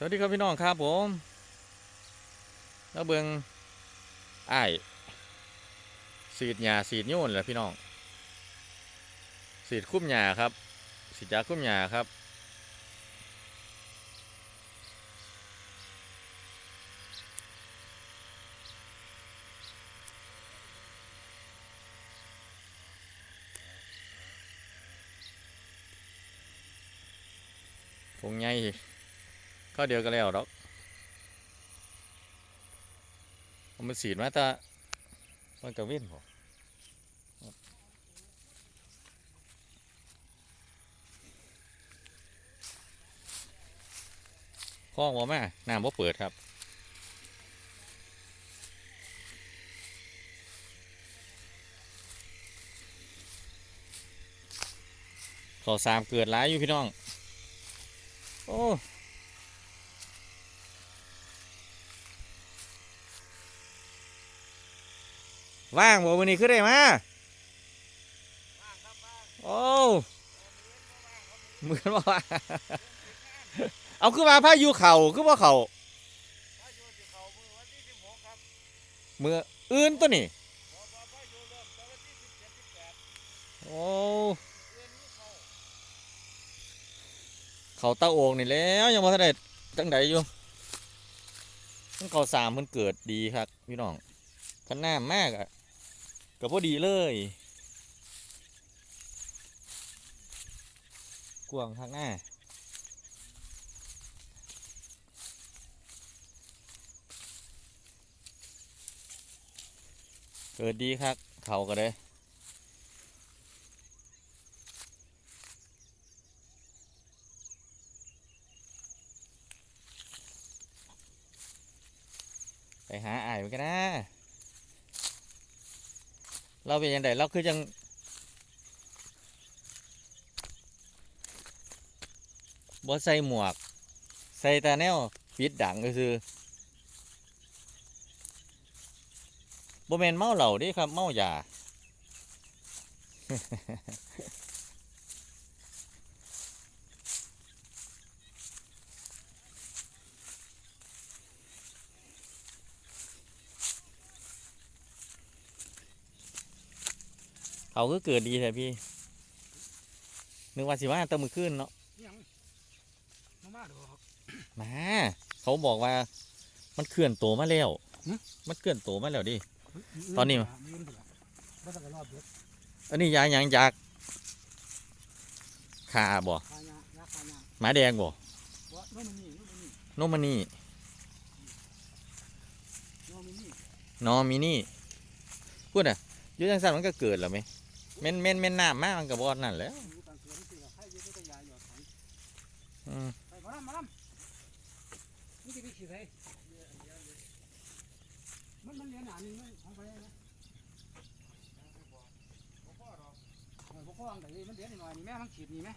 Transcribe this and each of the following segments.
สวัสดีครับพี่น้องครับผมแล้วเบิงไอ้สีดหญ้าสีดโยนแหละพี่น้องสีดคุ้มหญ้าครับสีดยาคุ้มหญ้าครับผงให ญ่ก็เดียวกันแล้วดอกเอามันสีดมาตามันกระเว้นพอข้องว่าแม่น้ำว่าเปิดครับขอสามเกิดหลายอยู่พี่น้อง โอ้ ว่างบ่วันนี้ขึ้นได้มาโอ้เหมือนว่าเอาขึ้นมาพายุเข่าขึ้นว่าเข่ามืออื่นตัวนี่โอ้เข่าเต้าโอ่งนี่แล้วยังบ่ทันได้จังใดอยู่มันเขาสามมันเกิดดีครับพี่น้องขันน้ำมากอะ ก็พอดีเลยกวงข้างหน้าเกิดดีครับเขาก็เลยไปหาอ้ายมันกันนะ เราเป็นยังไงเราคือยังบ่ใส่หมวก ใส่ตาแนวปิดดังก็คือบ่แมนเมาเหล่าดิครับ เมายา เขาก็เกิดดีแท้พี่นึกว่าสิว่าแตะมือขึ้นเนาะยังมามาดอกมาเขาบอกว่า มันเคลื่อนตัวมาแล้วหึมันเคลื่อนตัวมาแล้วดิตอนนี้มื้ออื่นพุ่นล่ะบ่ต้องไปรอบเด็กอันนี้ยาหยังยากขาบ่ขายายาขายาหมาแดงบ่บ่โนมันนี่โนมันนี่โนมันนี่โนมันนี่นอมินี่พูดอะอยุ่จังสันมันก็เกิดแล้วไหม เม่นเม่นเม่นน้ำมากมันก็บอดนั่นแหล้วอยู่ต่างเกินสิล่ะใครอยู่ก็ยาหยอดถังอืมไปมาลำมาลำนี่สิไปขี้ใส่มันมันเหลือหนานึงมั้ยของไปนะบ่พอดอกอ้ยบ่พออันใดมันเหลือหน่อยนี่แม่มันขีดนี่แม่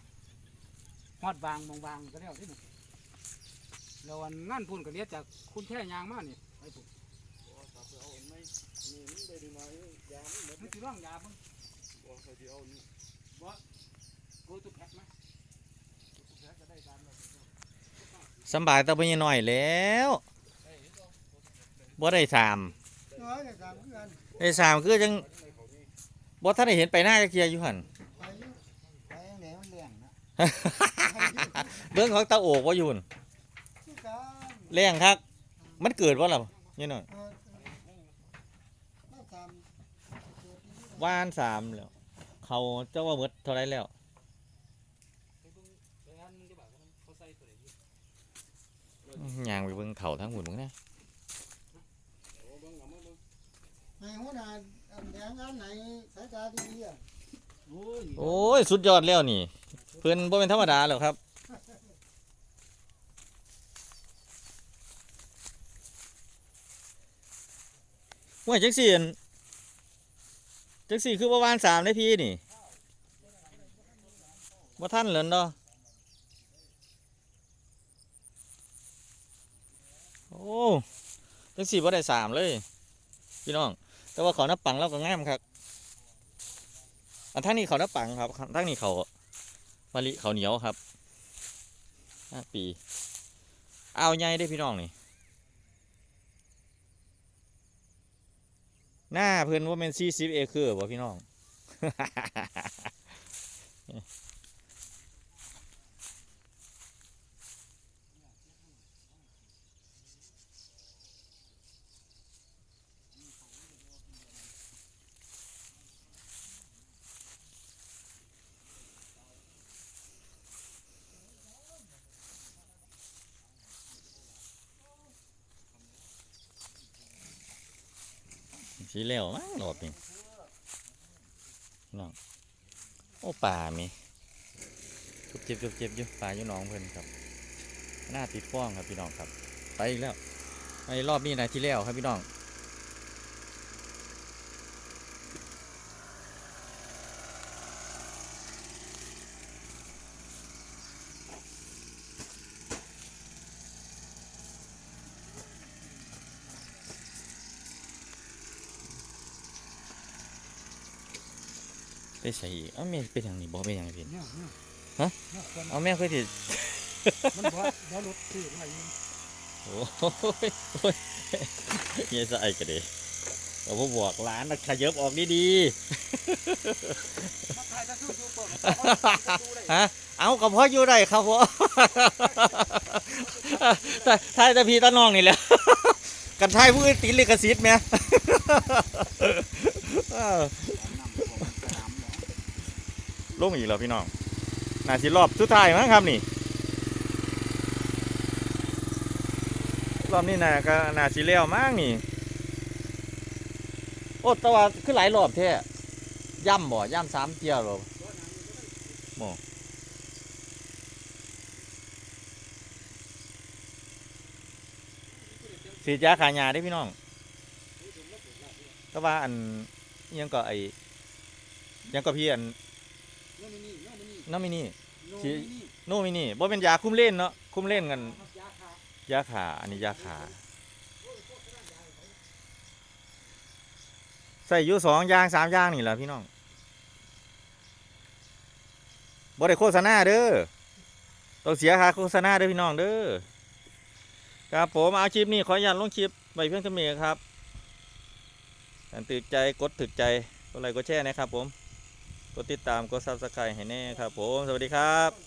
ฮอดบางบางบางก็แล้วที่นี่แล้วอันงานพุ่นก็เหลียจากคุณแท้ยางมากนี่ไปพุ่น มันสิร่องยาเบิ่ง บ่เขาสิเอาบ่โกตุแพ็คไหมโกตุแพ็คก็ได้ตามแล้วสำบายตะไปยังหน่อยแล้วบ่ได้สามน้อยได้ตามเพื่อนได้สามคือจังบ่ท่านได้เห็นไปหน้าจักเทียอยู่หันไปอยู่ไปไหนมันเลี้ยงนะเบื้องของตาโอกว่าอยู่นคือกันแรงครับมันเกิดว่าล่ะนี่ยหน่อย มาตาม ว่านสามแล้ว เขาเจ้าว่าหมดเท่าไรแล้วย่างไปเบิ่งเขาทั้งหมดมึงนะในหัวหน้าอันแดงอันไหนสายตาดีๆอะโอ้ย สุดยอดแล้วนี่ เพื่อนบ่เป็นธรรมดาแล้วครับ ว่าจักสี่อั่น จักสี่คือประมาณสามได้พี่นี่ว่าท่านเหรอเนาะโอ้จักสี่ว่าได้สามเลย พี่น้อง แต่ว่าเขานับปังเราก็งามครับอันทั้งนี้เขานับปังครับทั้งนี้เขามะลิเขาเหนียวครับห้าปี เอาใหญ่ได้พี่น้องนี่ หน้าเพิ่นว่าเป็นซีซีเอเคอร์บ่พี่น้อง สีเหลวมั้งรอบนี้น้องโอ้ป่ามีจุบเจ็บจุบเจ็บอยู่ป่าอยู่น้องเพื่อนครับ หน้าติดฟ้องครับพี่น้องครับ ไปอีกแล้วไปรอบนี้นะที่แล้วครับพี่น้อง ไปใส่อีกเอ้าแม่เป็นอย่างนี้บ่เป็นอย่างนี้พี่เนี่ยเนี่ยฮะเนี่ยคนเอาแม่เคยติดมันบ่บ่รถซื้อมาอยู่โอ้ยโอ้ยเยสไอ้กระเดะเราบ่บอกร้านนะขยับออกดีมาถ่ายจะสู้สู้เปิดดูได้ๆฮะเอากับพ่ออยู่ได้ครับพ่อถ้าถ้าแต่พี่ตาน้องนี่แหละกันทายผู้อื่นติดลิขสิทธิ์แหม่เออ ลงอีกแล้วพี่น้องน่าสิรอบสุดท้ายมั้งครับนี่ รอบนี้น่าก็น่าสิแล้วมั้งนี่ โอ้แต่ว่าคือหลายรอบแท้ย่ำบ่ย่ำสามเที่ยวหรอบ่สีดยาขายาได้พี่น้องแต่ว่าอันยังก็ไอยังก็พี่อัน น่นนี่โน่นนี่น้ำมินี่โน่นชี้นี่โนมินี่บ่เป็นยาคุ้มเล่นเนาะคุ้มเล่นกันยาคายาขาอันนี้ยาขาใส่อยู่สองอย่างสามอย่างนี่แหละพี่น้องบ่ได้โฆษณาเด้อต้องเสียค่าโฆษณาเด้อพี่น้องเด้อครับผมเอาคลิปนี้ขออนุญาตลงคลิปไว้เพียงเท่านี้ครับอันตื่นใจกดถึกใจกดไลค์กดแชร์นะครับผม กดติดตามกดซับสไครต์ให้แน่ครับผม สวัสดีครับ